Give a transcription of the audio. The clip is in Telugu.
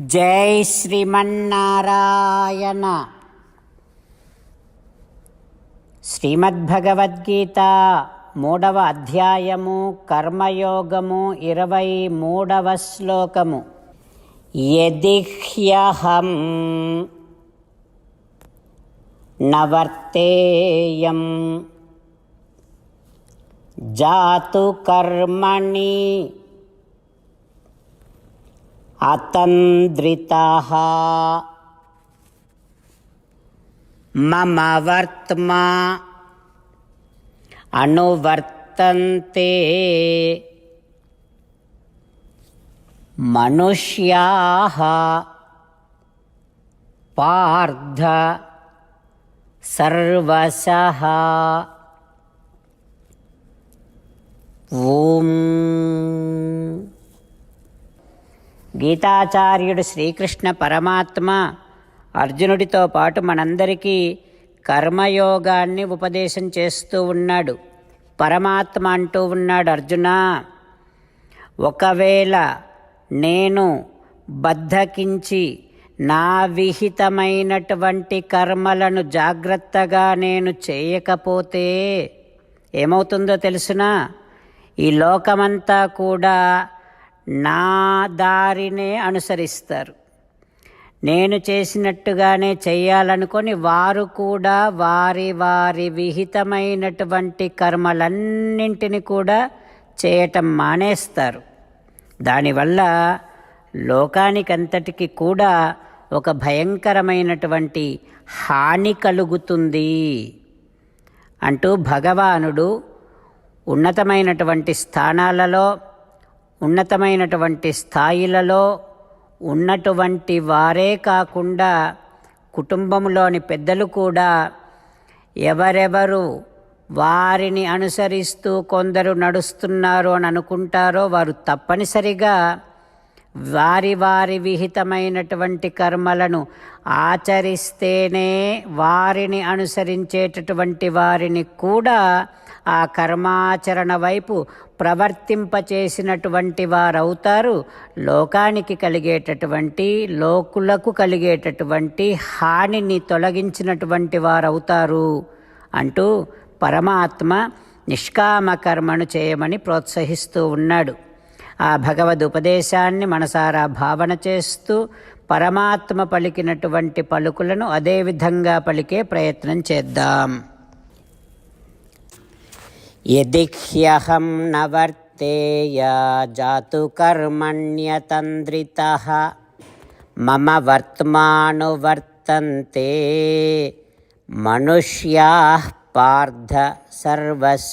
జై శ్రీమన్నారాయణ. శ్రీమద్భగవద్గీత మూడవ అధ్యాయము కర్మయోగము ఇరవై మూడవ శ్లోకము. యదిహ్యహం నవర్తేయం జాతు కర్మణి అతంద్రితः. మమ వర్త్మా అనువర్తంతే. మనుష్యాः పార్థ సర్వశः. ఓం. గీతాచార్యుడు శ్రీకృష్ణ పరమాత్మ అర్జునుడితో పాటు మనందరికీ కర్మయోగాన్ని ఉపదేశం చేస్తూ ఉన్నాడు. పరమాత్మ అంటూ ఉన్నాడు అర్జున ఒకవేళ నేను బద్ధకించి నా విహితమైనటువంటి కర్మలను జాగ్రత్తగా నేను చేయకపోతే ఏమవుతుందో తెలుసునా? ఈ లోకమంతా కూడా నా దారినే అనుసరిస్తారు. నేను చేసినట్టుగానే చేయాలనుకొని వారు కూడా వారి వారి విహితమైనటువంటి కర్మలన్నింటిని కూడా చేయటం మానేస్తారు. దానివల్ల లోకానికంతటికి కూడా ఒక భయంకరమైనటువంటి హాని కలుగుతుంది అంటూ భగవానుడు ఉన్నతమైనటువంటి స్థానాలలో ఉన్నతమైనటువంటి స్థాయిలలో ఉన్నటువంటి వారే కాకుండా కుటుంబంలోని పెద్దలు కూడా ఎవరెవరు వారిని అనుసరిస్తూ కొందరు నడుస్తున్నారు అని అనుకుంటారో వారు తప్పనిసరిగా వారి వారి విహితమైనటువంటి కర్మలను ఆచరిస్తేనే వారిని అనుసరించేటటువంటి వారిని కూడా ఆ కర్మాచరణ వైపు ప్రవర్తింపచేసినటువంటి వారవుతారు. లోకానికి కలిగేటటువంటి లోకులకు కలిగేటటువంటి హానిని తొలగించినటువంటి వారవుతారు అంటూ పరమాత్మ నిష్కామ కర్మను చేయమని ప్రోత్సహిస్తూ ఉన్నాడు. ఆ భగవద్ ఉపదేశాన్ని మనసారా భావన చేస్తూ పరమాత్మ పలికినటువంటి పలుకులను అదేవిధంగా పలికే ప్రయత్నం చేద్దాం. యదిహ్యహం నవర్తేయ జాతు కర్మణ్యతంద్రిత మమ వర్త్మానువర్తంతే మనుష్యా పార్థ సర్వశ